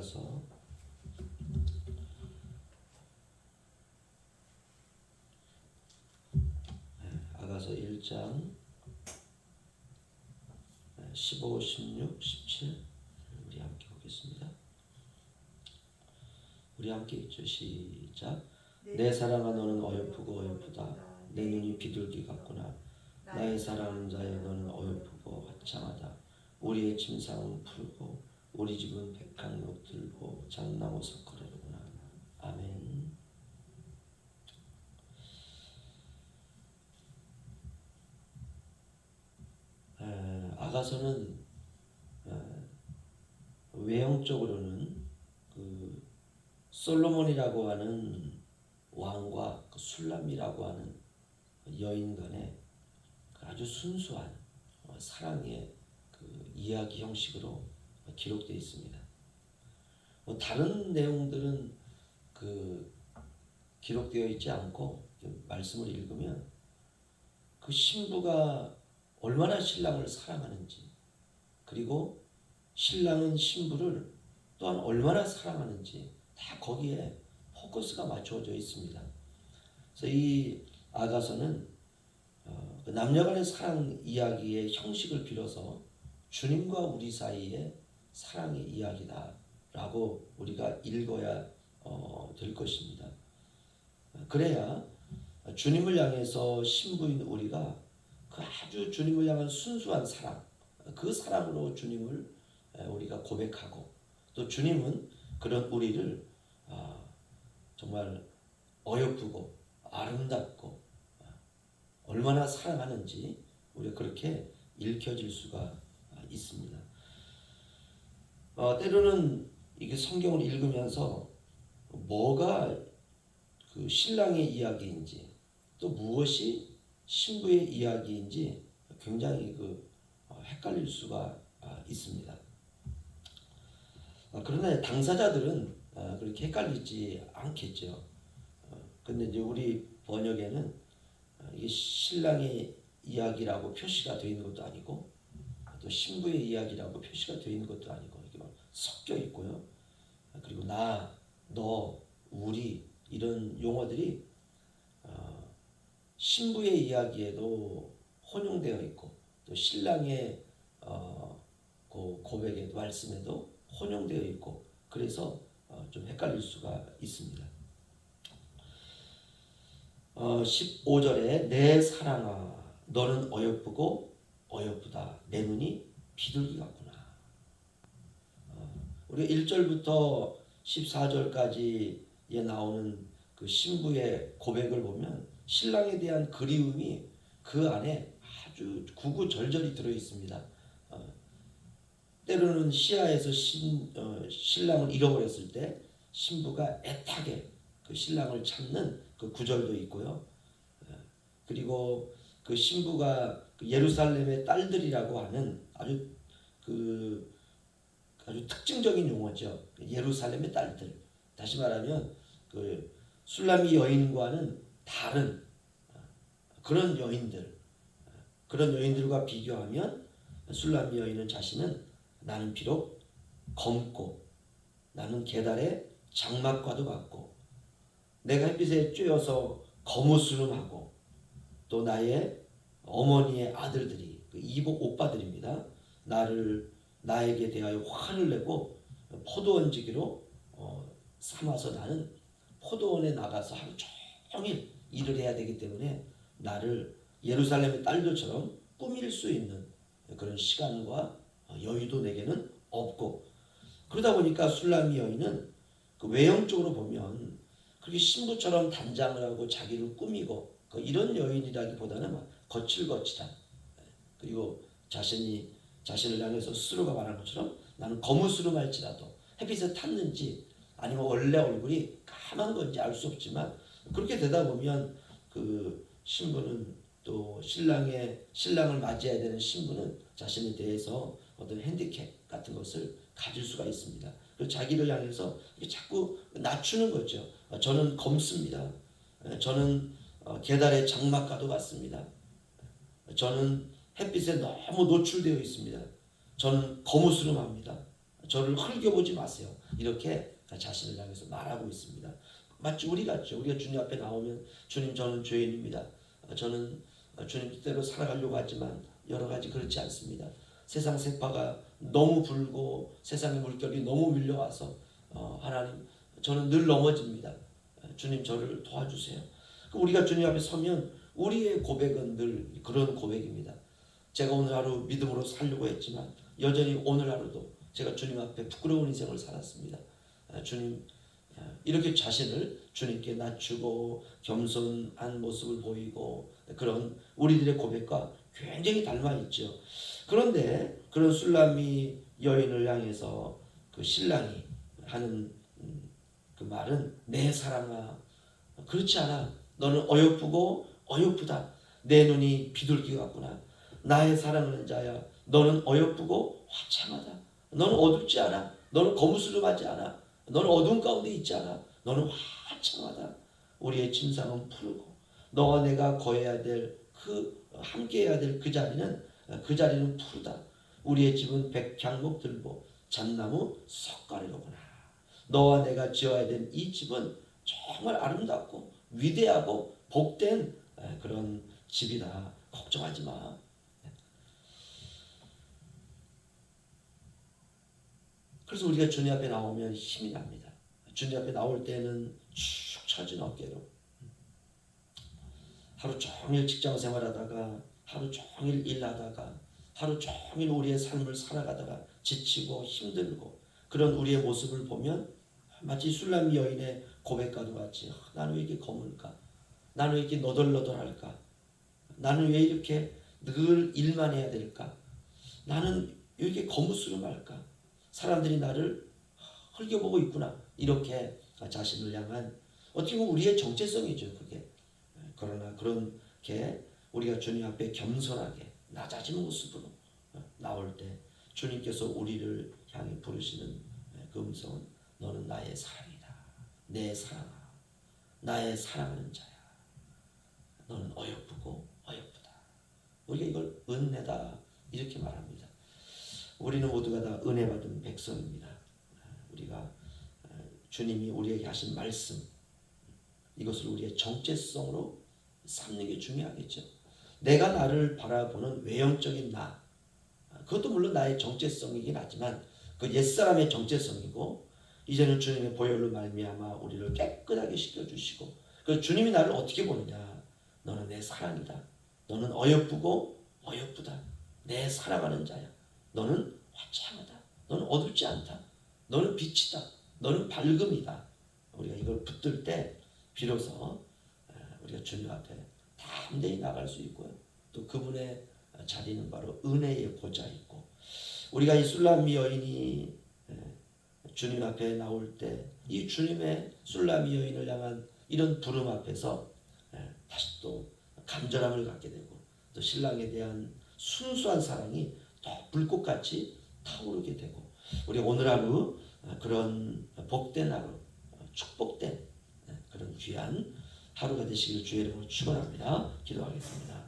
아가서 네, 아가서 1장 15, 16, 17 우리 함께 보겠습니다. 우리 함께 읽죠. 시작. 내 사랑아 너는 어여쁘고 어여쁘다. 내 눈이 비둘기 같구나. 나의 사랑하는 자여 너는 어여쁘고 화창하다. 우리의 침상은 푸르고 우리 집은 백향목 들고 장나무 석가래로구나. 아멘. 에, 아가서는 에, 외형적으로는 그 솔로몬이라고 하는 왕과 그 술람이라고 하는 여인 간의 그 아주 순수한 어, 사랑의 그 이야기 형식으로 기록되어 있습니다. 뭐 다른 내용들은 그 기록되어 있지 않고 말씀을 읽으면 그 신부가 얼마나 신랑을 사랑하는지 그리고 신랑은 신부를 또한 얼마나 사랑하는지 다 거기에 포커스가 맞춰져 있습니다. 그래서 이 아가서는 어, 그 남녀간의 사랑 이야기의 형식을 빌어서 주님과 우리 사이의 사랑의 이야기다라고 우리가 읽어야 어, 될 것입니다. 그래야 주님을 향해서 신부인 우리가 그 아주 주님을 향한 순수한 사랑, 그 사랑으로 주님을 에, 우리가 고백하고 또 주님은 그런 우리를 아, 정말 어여쁘고 아름답고 아, 얼마나 사랑하는지 우리가 그렇게 읽혀질 수가 있습니다. 어, 때로는 이게 성경을 읽으면서 뭐가 그 신랑의 이야기인지 또 무엇이 신부의 이야기인지 굉장히 그 어, 헷갈릴 수가 아, 있습니다. 어, 그러나 당사자들은 어, 그렇게 헷갈리지 않겠죠. 근데 이제 우리 번역에는 이게 신랑의 이야기라고 표시가 되어 있는 것도 아니고 또 신부의 이야기라고 표시가 되어 있는 것도 아니고 섞여 있고요. 그리고 나, 너, 우리 이런 용어들이 어, 신부의 이야기에도 혼용되어 있고 또 신랑의 어, 그 고백의 말씀에도 혼용되어 있고 그래서 어, 좀 헷갈릴 수가 있습니다. 어, 15절에 내 사랑아 너는 어여쁘고 어여쁘다 내 눈이 비둘기. 어, 우리 1절부터 14절까지에 나오는 그 신부의 고백을 보면 신랑에 대한 그리움이 그 안에 아주 구구절절히 들어 있습니다. 어, 때로는 시야에서 신, 어, 신랑을 잃어버렸을 때 신부가 애타게 그 신랑을 찾는 그 구절도 있고요. 어, 그리고 그 신부가 그 예루살렘의 딸들이라고 하는 아주 그 아주 특징적인 용어죠. 예루살렘의 딸들. 다시 말하면 그 술람이 여인과는 다른 그런 여인들, 그런 여인들과 비교하면 술람이 여인은 자신은 나는 비록 검고 나는 계달의 장막과도 같고 내가 햇빛에 쬐어서 거무스름하고 또 나의 어머니의 아들들이 그 이복 오빠들입니다. 나를 나에게 대하여 화를 내고 포도원지기로 어, 삼아서 나는 포도원에 나가서 하루 종일 일을 해야 되기 때문에 나를 예루살렘의 딸들처럼 꾸밀 수 있는 그런 시간과 여유도 내게는 없고 그러다 보니까 술라미 여인은 그 외형적으로 보면 그렇게 신부처럼 단장을 하고 자기를 꾸미고 그 이런 여인이라기보다는 거칠거칠한 그리고 자신이 자신을 향해서 스스로가 말하는 것처럼 나는 거무스름할지라도 햇빛에 탔는지 아니면 원래 얼굴이 까만 건지 알 수 없지만 그렇게 되다 보면 그 신부는 또 신랑의 신랑을 맞이해야 되는 신부는 자신에 대해서 어떤 핸디캡 같은 것을 가질 수가 있습니다. 그리고 자기를 향해서 자꾸 낮추는 거죠. 저는 검습니다. 저는 어, 계달의 장막과도 같습니다. 저는 햇빛에 너무 노출되어 있습니다. 저는 거무스름합니다. 저를 흘겨보지 마세요. 이렇게 자신을 향해서 말하고 있습니다. 마치 우리 같죠. 우리가 주님 앞에 나오면 주님 저는 죄인입니다. 어, 저는 어, 주님 뜻대로 살아가려고 하지만 여러 가지 그렇지 않습니다. 세상 세파가 너무 불고 세상의 물결이 너무 밀려와서 어, 하나님 저는 늘 넘어집니다. 어, 주님 저를 도와주세요. 그 우리가 주님 앞에 서면 우리의 고백은 늘 그런 고백입니다. 제가 오늘 하루 믿음으로 살려고 했지만 여전히 오늘 하루도 제가 주님 앞에 부끄러운 인생을 살았습니다. 아, 주님 아, 이렇게 자신을 주님께 낮추고 겸손한 모습을 보이고 그런 우리들의 고백과 굉장히 닮아 있죠. 그런데 그런 술람이 여인을 향해서 그 신랑이 하는 음, 그 말은 내 사랑아 그렇지 않아 너는 어여쁘고 어여쁘다 내 눈이 비둘기 같구나 나의 사랑하는 자야 너는 어여쁘고 화창하다. 너는 어둡지 않아. 너는 거무스름하지 않아. 너는 어두운 가운데 있지 않아. 너는 화창하다. 우리의 침상은 푸르고 너와 내가 거해야 될 그 함께 해야 될 그 자리는 그 자리는 푸르다. 우리의 집은 백향목 들고 잣나무 석가래로구나. 너와 내가 지어야 될이 집은 정말 아름답고 위대하고 복된 에, 그런 집이다. 걱정하지 마. 그래서 우리가 주님 앞에 나오면 힘이 납니다. 주님 앞에 나올 때는 축 처진 어깨로 하루 종일 직장 생활하다가 하루 종일 일하다가 하루 종일 우리의 삶을 살아가다가 지치고 힘들고 그런 우리의 모습을 보면 마치 술람 여인의 고백과도 같이 아, 나는 왜 이렇게 거물까? 나는 왜 이렇게 너덜너덜할까? 나는 왜 이렇게 늘 일만 해야 될까? 나는 왜 이렇게 거무스름할까? 사람들이 나를 흘겨보고 있구나. 이렇게 자신을 향한 어떻게 보면 우리의 정체성이죠. 그게. 그러나 그렇게 우리가 주님 앞에 겸손하게 낮아진 모습으로 나올 때 주님께서 우리를 향해 부르시는 그 음성은 너는 나의 사랑이다. 내 사랑아. 나의 사랑하는 자야. 너는 어여쁘고 어여쁘다. 우리가 이걸 은혜다. 이렇게 말합니다. 우리는 모두가 다 은혜 받은 백성입니다. 우리가 주님이 우리에게 하신 말씀 이것을 우리의 정체성으로 삼는 게 중요하겠죠. 내가 나를 바라보는 외형적인 나 그것도 물론 나의 정체성이긴 하지만 그 옛사람의 정체성이고 이제는 주님의 보혈로 말미암아 우리를 깨끗하게 씻겨주시고 그 주님이 나를 어떻게 보느냐 너는 내 사랑이다 너는 어여쁘고 어여쁘다 내 사랑하는 자야 너는 화창하다. 너는 어둡지 않다. 너는 빛이다. 너는 밝음이다. 우리가 이걸 붙들 때 비로소 우리가 주님 앞에 담대히 나갈 수 있고요 또 그분의 자리는 바로 은혜의 보좌 있고 우리가 이 술람미 여인이 주님 앞에 나올 때 이 주님의 술람미 여인을 향한 이런 부름 앞에서 다시 또 간절함을 갖게 되고 또 신랑에 대한 순수한 사랑이 더 불꽃같이 타오르게 되고 우리 오늘 하루 그런 복된 하루 축복된 그런 귀한 하루가 되시기를 주의 이름으로 축원합니다. 기도하겠습니다.